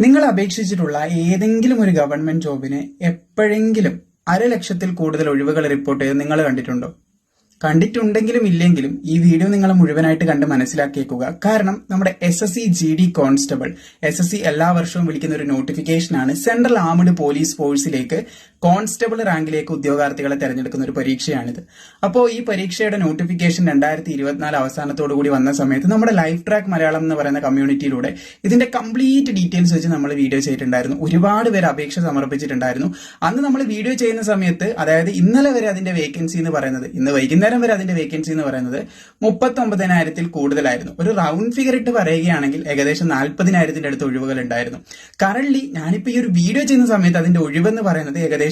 നിങ്ങൾ അപേക്ഷിച്ചിട്ടുള്ള ഏതെങ്കിലും ഒരു ഗവൺമെന്റ് ജോബിന് എപ്പോഴെങ്കിലും അരലക്ഷത്തിൽ കൂടുതൽ ഒഴിവുകൾ റിപ്പോർട്ട് ചെയ്ത് നിങ്ങൾ കണ്ടിട്ടുണ്ടോ? കണ്ടിട്ടുണ്ടെങ്കിലും ഇല്ലെങ്കിലും ഈ വീഡിയോ നിങ്ങൾ മുഴുവനായിട്ട് കണ്ട് മനസ്സിലാക്കിയേക്കുക. കാരണം നമ്മുടെ S S C G D constable S S C എല്ലാ വർഷവും വിളിക്കുന്ന ഒരു നോട്ടിഫിക്കേഷനാണ് സെൻട്രൽ ആർമഡ് പോലീസ് ഫോഴ്സിലേക്ക് കോൺസ്റ്റബിൾ റാങ്കിലേക്ക് ഉദ്യോഗാർത്ഥികളെ തെരഞ്ഞെടുക്കുന്ന ഒരു പരീക്ഷയാണിത്. അപ്പോൾ ഈ പരീക്ഷയുടെ നോട്ടിഫിക്കേഷൻ രണ്ടായിരത്തി ഇരുപത്തിനാല് അവസാനത്തോടു കൂടി വന്ന സമയത്ത് നമ്മുടെ ലൈഫ് ട്രാക്ക് മലയാളം എന്ന് പറയുന്ന കമ്മ്യൂണിറ്റിയിലൂടെ ഇതിന്റെ കംപ്ലീറ്റ് ഡീറ്റെയിൽസ് വെച്ച് നമ്മൾ വീഡിയോ ചെയ്തിട്ടുണ്ടായിരുന്നു. ഒരുപാട് പേര് അപേക്ഷ സമർപ്പിച്ചിട്ടുണ്ടായിരുന്നു. അന്ന് നമ്മൾ വീഡിയോ ചെയ്യുന്ന സമയത്ത് അതായത് ഇന്നലെ വരെ അതിന്റെ വേക്കൻസി എന്ന് പറയുന്നത് ഇന്ന് വൈകുന്നേരം വരെ അതിന്റെ വേക്കൻസി എന്ന് പറയുന്നത് മുപ്പത്തി ഒമ്പതിനായിരത്തിൽ കൂടുതലായിരുന്നു. ഒരു റൗണ്ട് ഫിഗർ ഇട്ട് പറയുകയാണെങ്കിൽ ഏകദേശം നാൽപ്പതിനായിരത്തിന്റെ അടുത്ത് ഒഴിവുകൾ ഉണ്ടായിരുന്നു. കറന്റ് ഞാനിപ്പോ ഈ ഒരു വീഡിയോ ചെയ്യുന്ന സമയത്ത് അതിന്റെ ഒഴിവെന്ന് പറയുന്നത് ഏകദേശം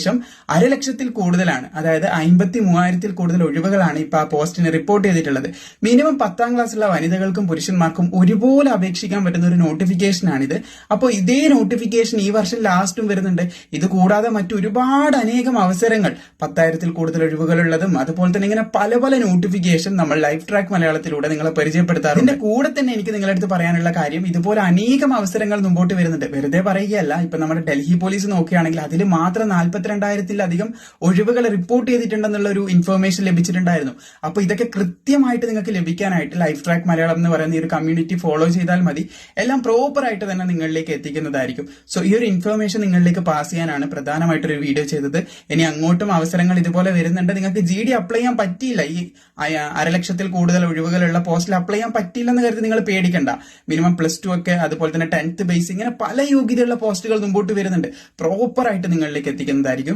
അരലക്ഷത്തിൽ കൂടുതലാണ്. അതായത് അമ്പത്തി മൂവായിരത്തിൽ കൂടുതൽ ഒഴിവുകളാണ് ഇപ്പോൾ ആ പോസ്റ്റിന് റിപ്പോർട്ട് ചെയ്തിട്ടുള്ളത്. മിനിമം പത്താം ക്ലാസ്സുള്ള വനിതകൾക്കും പുരുഷന്മാർക്കും ഒരുപോലെ അപേക്ഷിക്കാൻ പറ്റുന്ന ഒരു നോട്ടിഫിക്കേഷനാണിത്. അപ്പോൾ ഇതേ നോട്ടിഫിക്കേഷൻ ഈ വർഷം ലാസ്റ്റും വരുന്നുണ്ട്. ഇത് കൂടാതെ മറ്റൊരുപാട് അനേകം അവസരങ്ങൾ. പത്തായിരത്തിൽ കൂടുതൽ ഒഴിവുകളുള്ളതും അതുപോലെ തന്നെ ഇങ്ങനെ പല പല നോട്ടിഫിക്കേഷൻ നമ്മൾ ലൈഫ് ട്രാക്ക് മലയാളത്തിലൂടെ നിങ്ങളെ പരിചയപ്പെടുത്താറുണ്ട്. ഇതിന്റെ കൂടെ തന്നെ എനിക്ക് നിങ്ങളുടെ അടുത്ത് പറയാനുള്ള കാര്യം ഇതുപോലെ അനേകം അവസരങ്ങൾ മുമ്പോട്ട് വരുന്നുണ്ട്. വെറുതെ പറയുകയല്ല. ഇപ്പൊ നമ്മുടെ ഡൽഹി പോലീസ് നോക്കുകയാണെങ്കിൽ അതിൽ മാത്രം നാൽപ്പത്തിരണ്ടായിരത്തിലധികം ഒഴിവുകൾ റിപ്പോർട്ട് ചെയ്തിട്ടുണ്ടെന്നുള്ള ഒരു ഇൻഫർമേഷൻ ലഭിച്ചിട്ടുണ്ടായിരുന്നു. അപ്പൊ ഇതൊക്കെ കൃത്യമായിട്ട് നിങ്ങൾക്ക് ലഭിക്കാനായിട്ട് ലൈഫ് ട്രാക്ക് മലയാളം എന്ന് പറയുന്ന ഈ ഒരു കമ്മ്യൂണിറ്റി ഫോളോ ചെയ്താൽ മതി. എല്ലാം പ്രോപ്പർ ആയിട്ട് തന്നെ നിങ്ങളിലേക്ക് എത്തിക്കുന്നതായിരിക്കും. സോ ഈ ഒരു ഇൻഫർമേഷൻ നിങ്ങളിലേക്ക് പാസ് ചെയ്യാനാണ് പ്രധാനമായിട്ട് ഒരു വീഡിയോ ചെയ്തത്. ഇനി അങ്ങോട്ടും അവസരങ്ങൾ ഇതുപോലെ വരുന്നുണ്ട്. നിങ്ങൾക്ക് ജി ഡി അപ്ലൈ ചെയ്യാൻ പറ്റിയില്ല. ഈ അരലക്ഷത്തിൽ കൂടുതൽ ഒഴിവുകളുള്ള പോസ്റ്റിൽ അപ്ലൈ ചെയ്യാൻ പറ്റിയില്ലെന്ന് കരുതി നിങ്ങൾ പേടിക്കണ്ട. മിനിമം പ്ലസ് ടു ഒക്കെ അതുപോലെ തന്നെ ടെൻത്ത് ബേസ് ഇങ്ങനെ പല യോഗ്യതയുള്ള പോസ്റ്റുകൾ മുമ്പോട്ട് വരുന്നുണ്ട്. പ്രോപ്പറായിട്ട് നിങ്ങളിലേക്ക് എത്തിക്കുന്നതായിരിക്കും. Vergi